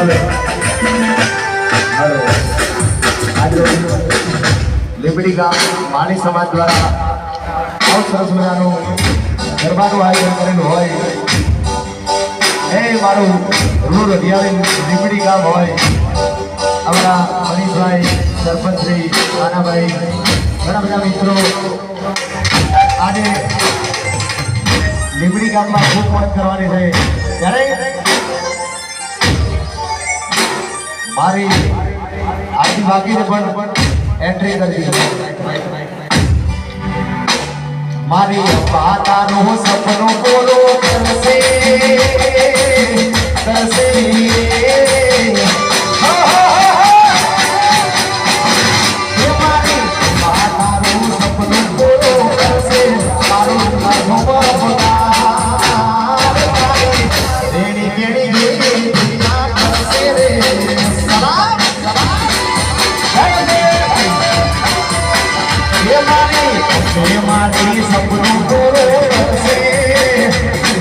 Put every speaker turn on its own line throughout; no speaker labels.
આવે. હલો. આજે લીબડી ગામ માળી સમાજ દ્વારા બહુ સરસ મજાનું ગરબાનું આયોજન કરેલું હોય. એ મારું રૂડ રિયાળી લીબડી ગામ હોય. અમારા મનીષભાઈ, સરપંચશ્રી, નાનાભાઈ, ઘણા બધા મિત્રો આજે લીબડી ગામમાં ખૂબ મદદ કરવાની છે. ત્યારે મારી આખી બાકીને પણ એન્ટ્રી કરવી મારી પાતાનું સપનું પૂરો હે મારી હે મારી સપનું પૂરું કરશે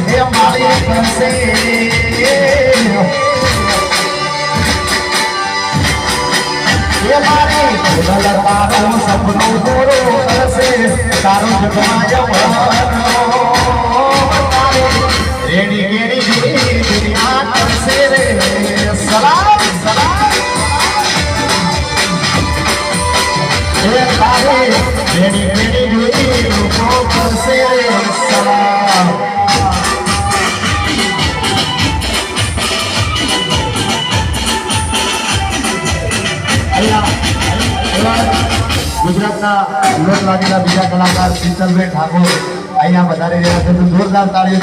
હે મારી કરશે હે મારી ભૂલ તારું સપનું પૂરું કરશે તારું જગમાય રેડી કેડી દુનિયા કરશે રે સલામ સલામ હે રેડી રેડી જોઈ લોકો ગુજરાતના લોકલાડીના બીજા કલાકાર શીતલભાઈ ઠાકોર અહીંયા વધારી રહ્યા છે. જોરદાર તાળીઓ